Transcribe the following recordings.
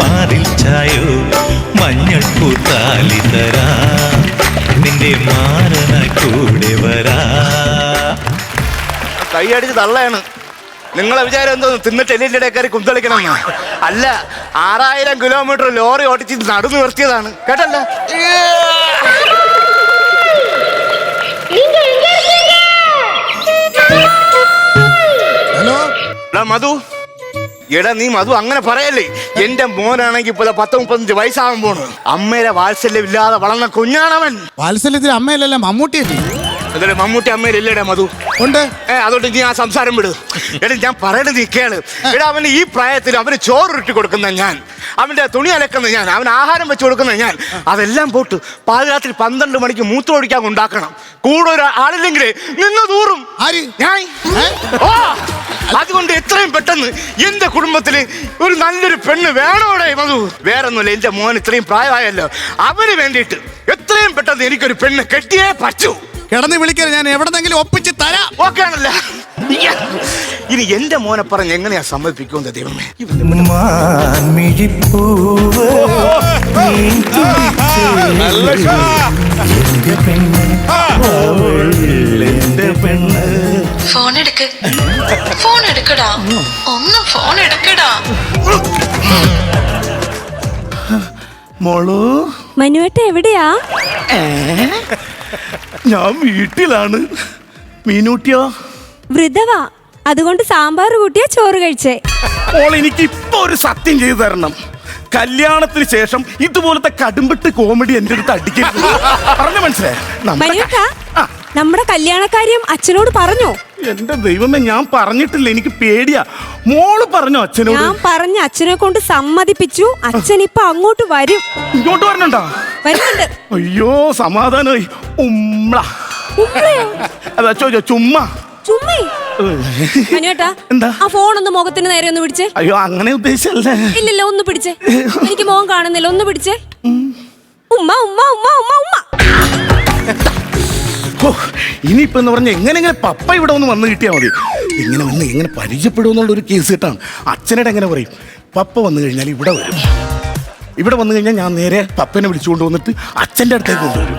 പാതിൽ ചായോ മഞ്ഞൾ പൂത്താലി തരാ. നിന്റെ മാറനായി കൂടെ വരാ. കൈയടിച്ച് തള്ളയാണ്. നിങ്ങളെ വിചാരം എന്തോ തിന്നിട്ട് എല്ലിന്റെ കയറി കുന്തളിക്കണം അല്ല ആറായിരം കിലോമീറ്റർ ലോറി ഓടിച്ച് നടന്നു നിർത്തിയതാണ്. കേട്ടല്ല? ഹലോ? എടാ മധു. എടാ നീ മധു അങ്ങനെ പറയല്ലേ? എന്റെ മോനാണെങ്കിൽ ഇപ്പൊ പത്ത് മുപ്പത്തഞ്ച് വയസ്സാകാൻ പോണു. അമ്മയുടെ വാത്സല്യം ഇല്ലാതെ വളർന്ന കുഞ്ഞാണവൻ. വാത്സല്യത്തിന് അമ്മയല്ലല്ല മമ്മൂട്ടിയല്ലേ? എന്നിട്ട് മമ്മൂട്ടി അമ്മയിലില്ലേടാ മധു? ഉണ്ട്. ഏ അതുകൊണ്ട് നീ ആ സംസാരം വിട്. എടാ ഞാൻ പറയണത് നീ കേൾ. എടാ അവന് ഈ പ്രായത്തിൽ അവന് ചോറ് ഉരുട്ടി കൊടുക്കുന്ന ഞാൻ അവന്റെ തുണി അലക്കുന്ന ഞാൻ അവന് ആഹാരം വെച്ച് കൊടുക്കുന്ന ഞാൻ അതെല്ലാം പോട്ട് പാതിരാത്രി പന്ത്രണ്ട് മണിക്ക് മൂത്രമൊഴിക്കാൻ ഉണ്ടാക്കണം കൂടെ ഒരു ആളില്ലെങ്കിൽ നിന്ന് ദൂറും ആര്? ഞാൻ? ഓ അതുകൊണ്ട് എത്രയും പെട്ടെന്ന് എന്റെ കുടുംബത്തിൽ ഒരു നല്ലൊരു പെണ്ണ് വേണോടെ മധു? വേറൊന്നുമില്ല എന്റെ മോൻ ഇത്രയും പ്രായമായല്ലോ. അവന് വേണ്ടിയിട്ട് എത്രയും പെട്ടെന്ന് എനിക്കൊരു പെണ്ണ് കെട്ടിയേ പറ്റൂ. കിടന്ന് വിളിക്കരുത് ഞാൻ എവിടെന്നെങ്കിലും ഒപ്പിച്ച് തരാം. ഓക്കെ ആണല്ലോ ഇനി എന്റെ മോനെ പറഞ്ഞ് എങ്ങനെയാ സമ്മതിപ്പിക്കുന്നത് ദൈവമേ. ഫോൺ എടുക്ക് ഫോൺ എടുക്കടാ ഒന്ന് ഫോൺ എടുക്കടാ മോളു. മനുവേട്ട എവിടെയാ? ഞാൻ വീട്ടിലാണ്. മീനൂട്ടിയോ. വൃതവാ അതുകൊണ്ട് സാമ്പാർ കൂട്ടിയാ ചോറ് കഴിച്ചേ. ഓൾ എനിക്ക് ഇപ്പൊ ഒരു സത്യം ചെയ്തു തരണം. കല്യാണത്തിന് ശേഷം ഇതുപോലത്തെ കടുമ്പിട്ട് കോമഡി എന്റെ അടുത്ത് അടിക്കരുത്. പറഞ്ഞു മനസ്സിലായി? നമ്മുടെ കല്യാണക്കാര്യം അച്ഛനോട് പറഞ്ഞോ? എന്റെ ദൈവമേ ഞാൻ പറഞ്ഞിട്ടില്ല എനിക്ക് പേടിയാ. മോൾ പറഞ്ഞു അച്ഛനോട്? ഞാൻ പറഞ്ഞു അച്ഛനെ കൊണ്ട് സമ്മതിപ്പിച്ചു. അച്ഛൻ ഇപ്പൊ അങ്ങോട്ട് വരും. ഇങ്ങോട്ട് വരണുണ്ടോ? വരുന്നുണ്ട്. അയ്യോ സമാധാനമായി ഉമ്മ ഉമ്മയോ? അതാ ചോദിച്ചോ ചുമ്മാ. ചുമ്മേ. മനുവേട്ടാ എന്താ? ആ ഫോൺ ഒന്ന് മുഖത്തിന് നേരെ ഒന്ന് പിടിച്ചേ. അയ്യോ അങ്ങനെ ഉദ്ദേശിച്ചല്ലേ? ഇല്ലില്ല ഒന്ന് പിടിച്ചേ. എനിക്ക് മുഖം കാണുന്നില്ല ഒന്ന് പിടിച്ചേ. ഉമ്മ ഉമ്മ ഉമ്മ ഉമ്മ ഉമ്മ. ഇനിയിപ്പോ എന്ന് പറഞ്ഞാൽ എങ്ങനെ എങ്ങനെ പപ്പ ഇവിടെ ഒന്ന് വന്ന് കിട്ടിയാൽ മതി. എങ്ങനെ വന്ന് എങ്ങനെ പരിചയപ്പെടുമെന്നുള്ള ഒരു കേസ് കിട്ടാണ് അച്ഛനോട് എങ്ങനെ പറയും? പപ്പ വന്നു കഴിഞ്ഞാൽ ഇവിടെ വരും. ഇവിടെ വന്നു കഴിഞ്ഞാൽ ഞാൻ നേരെ പപ്പനെ വിളിച്ചുകൊണ്ട് വന്നിട്ട് അച്ഛന്റെ അടുത്തേക്ക് കൊണ്ടുവരും.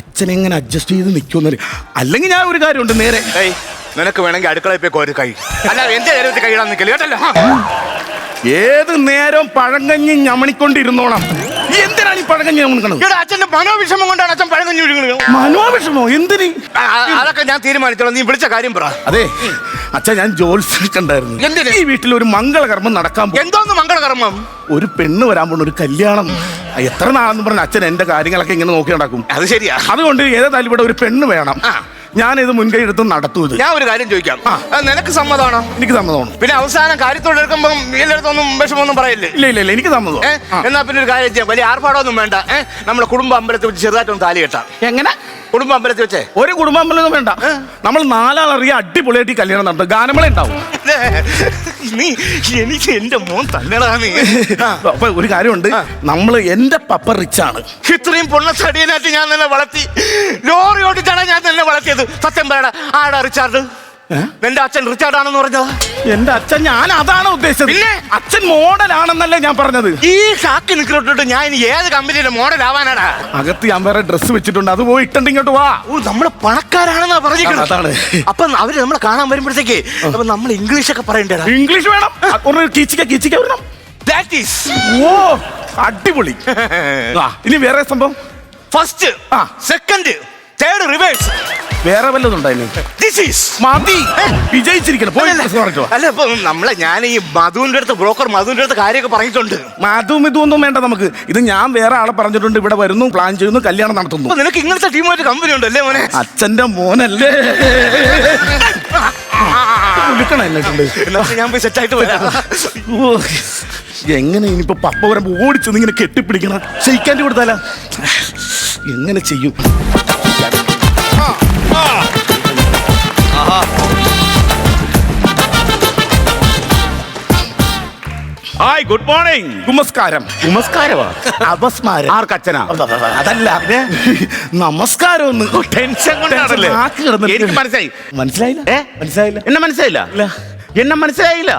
അച്ഛൻ എങ്ങനെ അഡ്ജസ്റ്റ് ചെയ്ത് നിൽക്കുമെന്ന് അല്ലെങ്കിൽ ഞാൻ ഒരു കാര്യമുണ്ട് നേരെ. നിനക്ക് വേണമെങ്കിൽ അടുക്കളയിൽ പോയി ഒരു കൈ. അല്ല എന്റെ നേരത്തെ കൈയിടാൻ നിൽക്കില്ല കേട്ടല്ലോ ഏത് നേരം പഴങ്കഞ്ഞി ഞമണിക്കൊണ്ടിരുന്നോണം. എന്തിനാണ് ഈ പഴകഞ്ഞി ഞമണിക്കണത് ഇവിടെ അച്ഛന്റെ മനോവിഷമം കൊണ്ടാണ് അച്ഛൻ പഴകഞ്ഞി വിഴുങ്ങുന്നത് മനോവിഷമോ? എന്തിന്? അതൊക്കെ ഞാൻ തീരുമാനിച്ചോളാം. നീ വിളിച്ച കാര്യം പറ. അതെ അച്ഛൻ ഞാൻ ജോത്സ്യം കണ്ടായിരുന്നു എന്തിന്? ഈ വീട്ടിൽ ഒരു മംഗളകർമ്മം നടക്കാൻ പോകും എന്തോന്ന് മംഗളകർമ്മം? ഒരു പെണ്ണ് വരാൻ പോണ ഒരു കല്യാണം. എത്ര നാളെന്ന് പറഞ്ഞ അച്ഛൻ എന്റെ കാര്യങ്ങളൊക്കെ ഇങ്ങനെ നോക്കി നടക്കും. അത് ശരിയാ. അതുകൊണ്ട് ഏതായാലും ഇവിടെ ഒരു പെണ്ണ് വേണം. ഞാനിത് മുൻകൈ എടുത്ത് നടത്തൂ ഇത്. ഞാൻ ഒരു കാര്യം ചോദിക്കാം. ആ. നിനക്ക് സമ്മതമാണോ? എനിക്ക് സമ്മതമാണ്. പിന്നെ അവസാനം കാര്യത്തോട് എടുക്കുമ്പോ എല്ലായിടത്തൊന്നും വിഷമമൊന്നും പറയില്ലേ? ഇല്ല ഇല്ല ഇല്ല എനിക്ക് സമ്മതം ഏ? എന്നാ പിന്നെ ഒരു കാര്യം ചെയ്യാം. വലിയ ആർഭാടമൊന്നും വേണ്ട. ഏ? നമ്മുടെ കുടുംബ അമ്പലത്തിൽ വെച്ച് ചെറുതായിട്ടൊന്ന് താലി കെട്ടാം. എങ്ങനെ? കുടുംബ അമ്പലത്തിൽ വെച്ചേ? ഒരു കുടുംബ അമ്പലം വേണ്ട. നമ്മൾ നാലാളറിയ അടിപൊളിയായിട്ട് ഈ കല്യാണം നടത്തും. ഗാനമേള ഉണ്ടാവും. നീ എനിക്ക് എന്റെ മോൻ തന്നെടാ നീ. അപ്പൊ ഒരു കാര്യമുണ്ട്. നമ്മൾ എന്റെ പപ്പ റിച്ചാണ്. ഇത്രയും പൊണ്ണത്തടിയനായിട്ട് ഞാൻ തന്നെ വളർത്തി. ലോറി ഓടിച്ചാണ് ഞാൻ തന്നെ വളർത്തിയത്. സത്യം പറയടാ. ആടാ റിച്ചാർഡ്? എന്റെ അച്ഛൻ റിച്ചാർഡ് ആണെന്ന് പറഞ്ഞത്? എന്റെ അച്ഛൻ ഞാൻ അതാണ് ഉദ്ദേശിച്ചത്. പിന്നെ? അച്ഛൻ മോഡൽ ആണെന്നല്ലേ ഞാൻ പറഞ്ഞത്. ഈ ഷാക്കി നിൽക്കിട്ട് ഞാൻ ഇനി ഏത് കമ്പനിയുടെ മോഡൽ ആവാനാടാ അകത്ത് ഞാൻ വേറെ ഡ്രസ്സ് വെച്ചിട്ടുണ്ട്. അത് പോയി ഇട്ടുണ്ട് ഇങ്ങോട്ട് വാ. ഓ നമ്മൾ പണക്കാരാണെന്നാ അതാണ്. പറഞ്ഞിരിക്കുന്നത് അപ്പൊ അവർ നമ്മളെ കാണാൻ വരുമ്പോഴത്തേക്ക് അപ്പൊ നമ്മൾ ഇംഗ്ലീഷ് ഒക്കെ പറയണ്ടേടാ. ഇംഗ്ലീഷ് വേണം. ഒന്ന് കീച്ചിക്ക കീച്ചിക്ക വരണം ഈസ് ഓ അടിപൊളി. വാ ഇനി വേറെ സംഭവം? ഫസ്റ്റ്. Second third reverse. വേറെ വല്ലതും ഉണ്ടായിരുന്നു ദിസ് ഈസ് മതി. വിജയിച്ചിരിക്കണം. പോയി പറഞ്ഞോ. അല്ല ഇപ്പൊ നമ്മളെ ഞാൻ ഈ മധുവിന്റെ അടുത്ത് ബ്രോക്കർ മധുവിന്റെ അടുത്ത് കാര്യമൊക്കെ പറഞ്ഞിട്ടുണ്ട്. മധു ഇതും ഒന്നും വേണ്ട നമുക്ക്. ഇത് ഞാൻ വേറെ ആളെ പറഞ്ഞിട്ടുണ്ട് ഇവിടെ വരുന്നു പ്ലാൻ ചെയ്യുന്നു കല്യാണം നടത്തുന്നു. നിനക്ക് ഇങ്ങനത്തെ ടീമായിട്ട് കമ്പനി ഉണ്ടല്ലേ മോനെ? അച്ഛന്റെ മോനല്ലേ? ഞാൻ പോയി വരാം. എങ്ങനെ ഇനിയിപ്പോ പപ്പ വരുമ്പോ ഓടിച്ചു ഇങ്ങനെ കെട്ടിപ്പിടിക്കണം? ഷെയ്ക്കാന്റെ കൊടുത്താലാ എങ്ങനെ ചെയ്യും? ഹായ് ഗുഡ് മോർണിംഗ് നമസ്കാരം. നമസ്കാരമാ? അപസ്മാരം. ആർക്കച്ഛനാ? അതല്ല. നമസ്കാരം ഒന്ന് ടെൻഷൻ കൊണ്ടാണല്ലേ? എനിക്ക് മനസ്സിലായി. മനസ്സിലായില്ല? ഏ? മനസ്സിലായില്ല. എന്നെ മനസ്സിലായില്ല? എന്നെ മനസ്സിലായില്ല?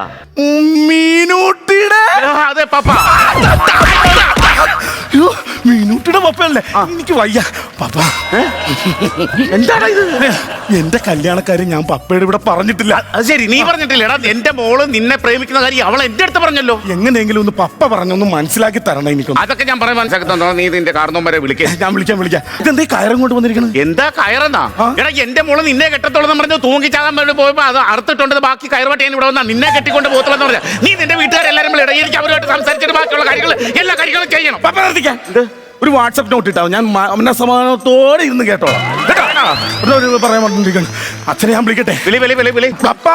മീനൂട്ടിയുടെ അതെ പപ്പ. മീനൂട്ടിയുടെ പപ്പയല്ലേ? എനിക്ക് വയ്യ. പപ്പ. എന്താണ് ഇത്? എന്റെ കല്യാണക്കാരൻ ഞാൻ പപ്പയുടെ ഇവിടെ പറഞ്ഞിട്ടില്ല. അത് ശരി നീ പറഞ്ഞിട്ടില്ല എടാ എന്റെ മോൾ നിന്നെ പ്രേമിക്കുന്ന കാര്യം അവൾ എന്റെ അടുത്ത് പറഞ്ഞല്ലോ. എങ്ങനെയെങ്കിലും ഒന്ന് പപ്പ പറഞ്ഞൊന്ന് മനസ്സിലാക്കി തരണം എനിക്ക് അതൊക്കെ ഞാൻ പറയാൻ മനസ്സിലാക്കുന്നുണ്ടോ നീ നിന്റെ കാരണം വരെ വിളിക്കേ. ഞാൻ വിളിക്കാം വിളിക്കാം. ഇതെന്തേ കയറും കൊണ്ട് വന്നിരിക്കുന്നത് എന്താ കയറെന്നാ. എടാ എന്റെ മോൾ നിന്നെ കെട്ടത്തോളം പറഞ്ഞ് തൂങ്ങിച്ചാകാൻ വേണ്ടി പോയപ്പോ അത് അറുത്തിട്ടുണ്ട്. ബാക്കി കയറുവട്ടെ ഞാൻ ഇവിടെ വന്നാ നിന്നെ കെട്ടിക്കൊണ്ട് പോകത്തുള്ളൂ പറഞ്ഞാൽ നീ നിന്റെ വീട്ടുകാരെല്ലാരും ഇടയിലേക്ക് എനിക്ക് അവരുമായിട്ട് സംസാരിച്ചിട്ട് ബാക്കിയുള്ള കാര്യങ്ങൾ എല്ലാ കാര്യങ്ങളും ചെയ്യണം. പപ്പ നിർത്തിക്കാൻ ഒരു വാട്സപ്പ് നോട്ട് ഇട്ടാവും ഞാൻ സമാധാനത്തോടെ ഇരുന്ന് കേട്ടോളാം കേട്ടോ? ഒരു- ഒരു- ഒരു പറയാൻ അച്ഛനെ ഞാൻ വിളിക്കട്ടെ? വിളി വിളി വിളി വിളി. പപ്പ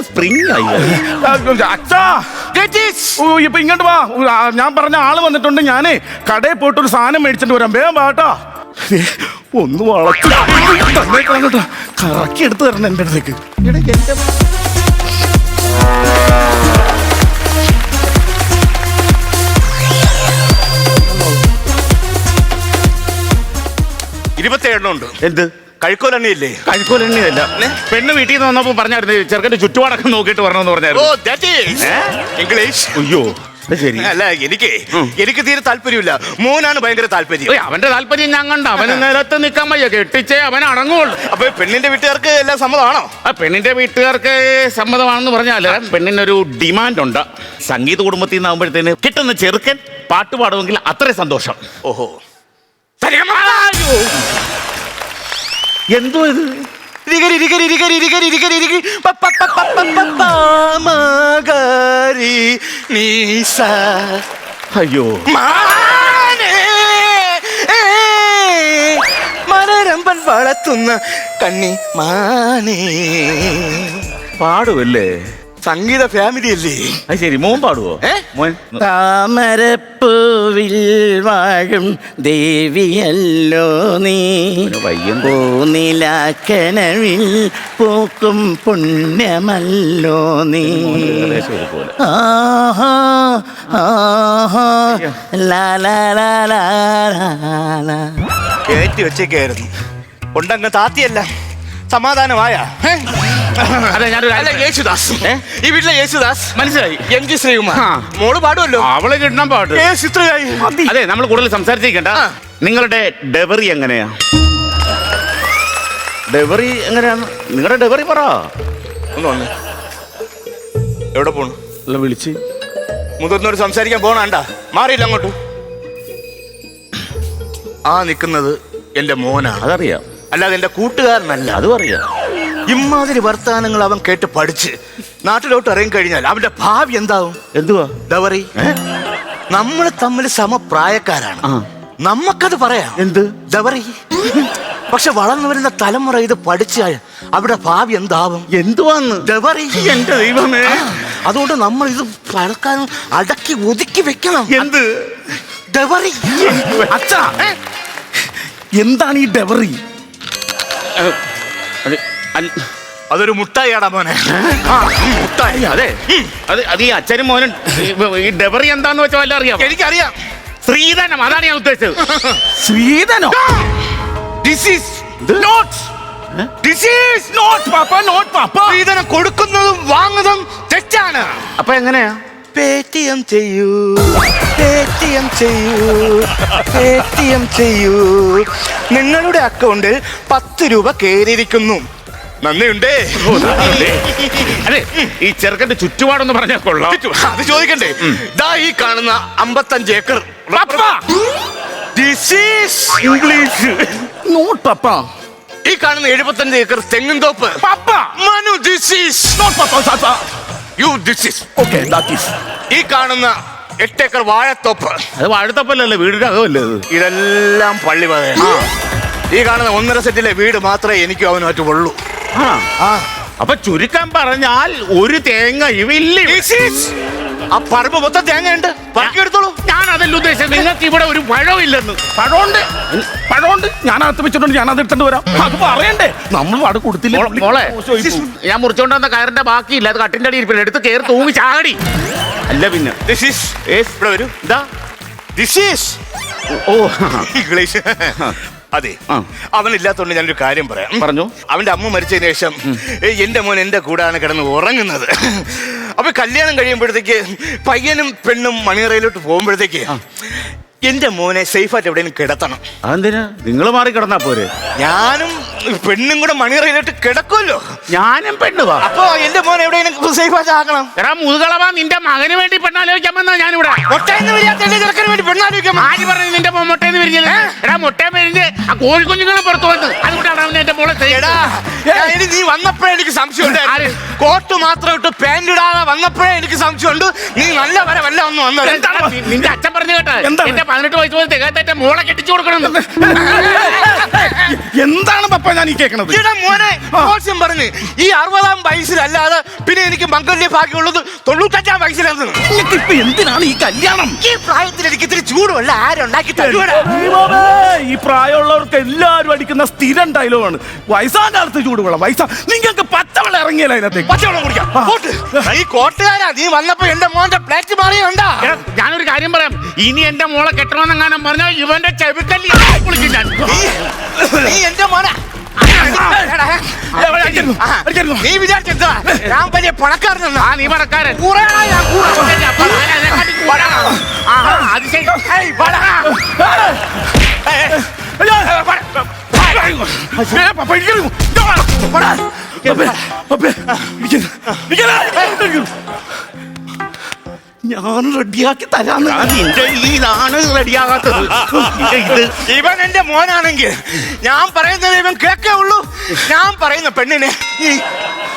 സ്പ്രിങ് ആയി. അച്ഛാ. ഓ ഇപ്പൊ ഇങ്ങോട്ട് വാ. ഞാൻ പറഞ്ഞ ആൾ വന്നിട്ടുണ്ട്. ഞാനേ കടയിൽ പോയിട്ട് ഒരു സാധനം മേടിച്ചിട്ട് വരാം. വേഗം വാട്ടോ ഒന്ന് വളച്ചു. കറക്കി എടുത്ത് തരണം എന്റെ അടുത്തേക്ക്. ഇരുപത്തേഴെണ്ണം ഉണ്ട്. എന്ത്? കഴിക്കോലെണ്ണയില്ലേ? കഴിക്കോലെണ്ണയല്ല. പെണ്ണ് വീട്ടിൽ നിന്ന് വന്നപ്പോ പറഞ്ഞായിരുന്നു ചെറുക്കന്റെ ചുറ്റുപാടൊക്കെ നോക്കിയിട്ട് വരണമെന്ന് പറഞ്ഞായിരുന്നു. ഇംഗ്ലീഷ് അയ്യോ ശരി. അല്ല എനിക്ക് എനിക്ക് തീരെ താല്പര്യമില്ല. മോനാണ് ഭയങ്കര താല്പര്യം. അവന്റെ താല്പര്യം ഞാൻ കണ്ട. അവന് നിലത്ത് നിൽക്കാൻ വയ്യ. കെട്ടിച്ചേ അവൻ അടങ്ങുള്ളൂ. അപ്പൊ പെണ്ണിന്റെ വീട്ടുകാർക്ക് എല്ലാം സമ്മതമാണോ? ആ പെണ്ണിന്റെ വീട്ടുകാർക്ക് സമ്മതമാണെന്ന് പറഞ്ഞാൽ പെണ്ണിനൊരു ഡിമാൻഡ് ഉണ്ട് സംഗീത കുടുംബത്തിൽ നിന്നാകുമ്പോഴത്തേന് കിട്ടുന്ന ചെറുക്കൻ പാട്ട് പാടുമെങ്കിൽ അത്രയും സന്തോഷം. ഓഹോ. എന്തോ ഇത്. അയ്യോ. മനരമ്പൻ വളർത്തുന്ന കണ്ണി മാനേ. പാടുമല്ലേ സംഗീത ഫാമിലി അല്ലേ അത് ശരി മോൻ പാടുവോ? ഏ? മോൻ താമരപ്പൂവിൽ വാഴും ദേവിയല്ലോ നീ. പൂനിലാക്കനവിൽ പൂക്കും പുണ്യമല്ലോ നീ. ആഹാ ആഹാ. ലാ ലാ ലാ ലാ ലാ ലാ. കയറ്റി വെച്ചേക്കായിരുന്നു. കൊണ്ടങ്ങ് താത്തിയല്ല. സമാധാനമായ. അതെ ഞാനൊരു അല്ല യേശുദാസ്. ഈ വീട്ടിലെ യേശുദാസ് മനസ്സിലായി? എം ജി ശ്രീകുമാർ. മോൾ പാടുമല്ലോ? അവളെ കിട്ടണം പാട്ട്. ചിത്രയായി അതെ നമ്മൾ കൂടുതൽ സംസാരിച്ചിരിക്കണ്ട. നിങ്ങളുടെ ഡെവറി എങ്ങനെയാ? ഡെവറി എങ്ങനെയാണ് നിങ്ങളുടെ ഡെവറി പറ. ഒന്ന് വന്നേ. എവിടെ പോണു? അല്ല വിളിച്ച്. മുതിർന്നവർ സംസാരിക്കാൻ പോണണ്ട മാറിയില്ല അങ്ങോട്ട്. ആ നിൽക്കുന്നത് എന്റെ മോനാണ്. അതറിയാം. അല്ലാതെ എന്റെ കൂട്ടുകാരനല്ല. അതും അറിയാം. ഇമാതിരി വർത്തമാനങ്ങൾ അവൻ കേട്ട് പഠിച്ച് നാട്ടിലോട്ട് ഇറങ്ങി കഴിഞ്ഞാൽ അവന്റെ ഭാവി എന്താവും? എന്തുവാ? ഡവറി നമ്മൾ തമ്മിൽ സമപ്രായക്കാരാണ്. നമ്മക്കത് നമുക്കത് പറയാം. എന്ത്? ഡവറി പക്ഷെ വളർന്നു വരുന്ന തലമുറ ഇത് പഠിച്ചാൽ അവിടെ ഭാവി എന്താവും? എന്തുവാന്ന്? ഡവറി എന്റെ ദൈവമേ. അതുകൊണ്ട് നമ്മൾ ഇത് പഴക്കാൻ അടക്കി ഒതുക്കി വെക്കണം. എന്ത്? ഡവറി അച്ഛാ. എന്താണ് ഈ ഡെവറി അതൊരു മുട്ടായിയാടാ മോനെ. ആ, മുട്ടായി അതെ. അത് അത് ഈ അച്ഛനും മോനും ഈ- ഈ ഡെവറി എന്താന്ന് വെച്ചാൽ വല്ല അറിയാം എനിക്കറിയാം. ശ്രീധനം അതാണ് ഞാൻ ഉദ്ദേശിച്ചത്. ശ്രീധനോ is നോട്ട് പാപ്പ നോട്ട് പാപ്പ കൊടുക്കുന്നതും വാങ്ങുന്നതും തെറ്റാണ്. അപ്പൊ എങ്ങനെയാ? പേടിഎം ചെയ്യൂ. പേടിഎം ചെയ്യൂ. പേടിഎം ചെയ്യൂ. നിങ്ങളുടെ അക്കൗണ്ടിൽ പത്ത് രൂപ കയറിയിരിക്കുന്നു നന്ദിയുണ്ടേ. അതെ ഈ ചെറുക്കന്റെ ചുറ്റുപാടൊന്ന് പറഞ്ഞാൽ കൊള്ളാം. അത് ചോദിക്കണ്ടേ? ദാ ഈ കാണുന്ന അമ്പത്തഞ്ച് acre this is English not പാപ്പ. ഈ കാണുന്ന എഴുപത്തഞ്ച് ഏക്കർ തെങ്ങും തോപ്പ് പാപ്പ! മനു ദിസ് ഈസ് നോട്ട് പാപ്പ യു ദിസ് ഈസ് ഓക്കെ ഈ കാണുന്ന എട്ട് ഏക്കർ വാഴത്തോപ്പ്. അത് വാഴത്തോപ്പല്ലേ വീടിന്റെ അകമല്ലേ ഇതെല്ലാം പള്ളി പതയ ഈ കാണുന്ന ഒന്നര സെറ്റിലെ വീട് മാത്രമേ എനിക്കും അവനുമായിട്ട് ഉള്ളൂ. ആ. അപ്പൊ ചുരുക്കം പറഞ്ഞാൽ ഒരു തേങ്ങ ഇവില്ല. ആ പറമ്പ് മൊത്തം തേങ്ങയുണ്ട്. പറക്കിയെടുത്തോളൂ ഞാൻ അതല്ല ഉദ്ദേശിച്ചത്. നിങ്ങൾക്ക് ഇവിടെ ഒരു പഴവും ഇല്ലെന്ന് പഴമുണ്ട് പഴമുണ്ട്. ഞാൻ അകത്ത് വെച്ചിട്ടുണ്ട്. ഞാൻ അത് എടുത്തോണ്ട് വരാം അത് പറയണ്ടേ? നമ്മൾ അവിടെ കൊടുത്തില്ല? മോളെ- ഞാൻ മുറിച്ചോണ്ട് വന്ന കയറിന്റെ ബാക്കിയില്ല. അത് കട്ടിന്റെ അടി ഇരിപ്പില്ല എടുത്ത് കയറി തൂങ്ങി ചാടി അല്ല പിന്നെ. ഇവിടെ വരൂ. ഇതാ. This is oh. ഇംഗ്ലീഷ്. അതെ. അവനില്ലാത്തോണ്ട് ഞാനൊരു കാര്യം പറയാം. പറഞ്ഞു. അവന്റെ അമ്മ മരിച്ചതിന് ശേഷം എന്റെ മോൻ എന്റെ കൂടാണ് കിടന്ന് ഉറങ്ങുന്നത്. അപ്പൊ കല്യാണം കഴിയുമ്പോഴത്തേക്ക് പയ്യനും പെണ്ണും മണിയറയിലോട്ട് പോകുമ്പോഴത്തേക്ക് എന്റെ മോനെ സേഫായിട്ട് എവിടെയെങ്കിലും കിടത്തണം. അതെന്തിനാ? നിങ്ങൾ മാറി കിടന്നാ പോരെ? ഞാനും പെണ്ണും കൂടെ മണിയറയിലോട്ട് കിടക്കുമല്ലോ. ഞാനും പെണ്ണുവാ അപ്പൊ എന്റെ മോൻ എവിടെയെങ്കിലും സേഫായിട്ട് ആക്കണം. എടാ മുതുകളവാ നിന്റെ മകന് വേണ്ടി പെണ്ണാലോചിക്കാൻ വന്നാ ഞാനിവിടെ. ഒട്ടയെന്ന് വരിയാത്ത എന്റെ ചെറുക്കന് വേണ്ടി പെണ്ണാലോചിക്കാൻ ആര് പറഞ്ഞു നിന്റെ മോൻ മുട്ടേന്ന് വിരിഞ്ഞത്? എടാ മൊട്ടേ വിരിഞ്ഞ് ആ കോഴിക്കുഞ്ഞുങ്ങളെ പുറത്തു വന്ന് അതുകൊണ്ടാണ് അവൻ എന്റെ മോളെ എടാ ഞാൻ ഇനി നീ വന്നപ്പോഴേ എനിക്ക് സംശയമുണ്ട്. ആര്? കോട്ട് മാത്രം ഇട്ട് പാന്റ് ഇടാതെ വന്നപ്പോഴേ എനിക്ക് സംശയമുണ്ട്. നീ നല്ല വര വല്ല ഒന്ന് വന്നത് നിന്റെ അച്ഛൻ പറഞ്ഞു കേട്ടാ? എന്റെ പതിനെട്ട് വയസ്സ് പോലെ തികത്തെ മോളെ കെട്ടിച്ചു കൊടുക്കണം എന്താണ് പപ്പ ഞാൻ ഈ കേൾക്കണത് ഇടാ മോനെ മോശം പറഞ്ഞ്. ഈ അറുപതാം വയസ്സിലല്ലാതെ പിന്നെ എനിക്ക് മംഗല്യ ഭാഗ്യമുള്ളത് തൊണ്ണൂറ്റഞ്ചാം വയസ്സിലാണ് നിങ്ങൾക്ക് ഇപ്പൊ എന്തിനാണ് ഈ കല്യാണം? ഈ പ്രായത്തിൽ എനിക്ക് ഇത്തിരി ചൂടുമല്ല ആരുണ്ടാക്കി ദൈവമേ, ഈ പ്രായമുള്ളവർക്ക് എല്ലാവരും അടിക്കുന്ന സ്ഥിരം ഡയലോഗാണ് വയസ്സാകാലത്ത് ചൂടുവെള്ളം. വയസ്സാ നിങ്ങൾക്ക് പച്ചവെള്ളം ഇറങ്ങിയല്ല അതിനകത്തേക്ക്? പച്ചവെള്ളം കുടിക്കാം. കോട്ട് ഈ കോട്ടുകാരാ. നീ വന്നപ്പോ എന്റെ മോന്റെ പ്ലേറ്റ് മാറിയുണ്ടാ എടാ, ഞാനൊരു കാര്യം പറയാം. ഇനി എന്റെ മോളെ കെട്ടണമെന്നെങ്ങാനും പറഞ്ഞാൽ ഇവന്റെ ചെവിക്കല്ലി കുളിക്കും ഞാൻ. നീ എന്റെ മോനെ. അടിക്കരുത്, ആ, അടിക്കരുത്. നീ വിചാരിച്ചെന്താ ഞാൻ വലിയ പണക്കാരനാ ആ നീ പണക്കാരൻ. കൂറയാടാ ഞാൻ കൂറ അത് ശരി. ഏയ്, വാടാ. ഏയ്, ഏയ്, അയ്യോ, ഏയ്, വാടാ. ഏ, പപ്പ ഇരിക്കരുത്. ഇങ്ങ് വാടാ. ഞാൻ റെഡിയാക്കി തരാന്ന്. നിന്റെ ഇതാണ് റെഡിയാകാത്തത്. ഇത് ഇവൻ എന്റെ മോനാണെങ്കിൽ ഞാൻ പറയുന്നത് ഇവൻ കേക്കേ ഉള്ളൂ. ഞാൻ പറയുന്ന പെണ്ണിനെ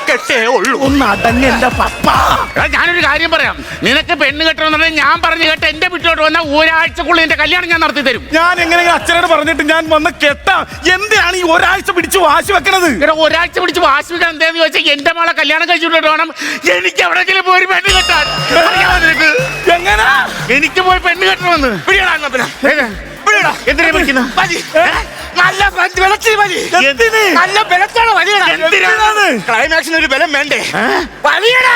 ഈ കെട്ടേ ഉള്ളൂ. ഒന്ന് പപ്പ. എടാ, ഞാനൊരു കാര്യം പറയാം. നിനക്ക് പെണ്ണ് കെട്ടണമെന്നുണ്ടെങ്കിൽ ഞാൻ പറഞ്ഞു കേട്ട എന്റെ വീട്ടിലോട്ട് വന്നാൽ ഒരാഴ്ചക്കുള്ളിൽ എന്റെ കല്യാണം ഞാൻ നടത്തി തരും. ഞാൻ എങ്ങനെയെങ്കിലും അച്ഛനോട് പറഞ്ഞിട്ട് ഞാൻ വന്ന് കെട്ടാം. എന്തിനാണ് ഈ ഒരാഴ്ച പിടിച്ച് വാശി വെക്കണത്? ഇവിടെ ഒരാഴ്ച പിടിച്ച് വാശിക്കാൻ എന്താന്ന് ചോദിച്ചാൽ എന്റെ മോളെ കല്യാണം കഴിച്ചിട്ട് വേണം എനിക്ക് എവിടെയെങ്കിലും പോയി ഒരു പെണ്ണ് കെട്ടാൻ. അറിയാമോ നിനക്ക്? എങ്ങനെ? എനിക്ക് പോയി പെണ്ണ് കെട്ടണമെന്ന്. പിടിയടാ എന്നാ പിന്നെ. ഏത്? പിടിയടാ. എന്തിനാ വിളിക്കുന്നത്. നല്ല വലി. എന്തിന്? നല്ല ബലത്തോടെ വലിയടാ എന്തിനാണ്? ക്ലൈമാക്സിന് ഒരു ബലം വേണ്ടേ? വലിയടാ!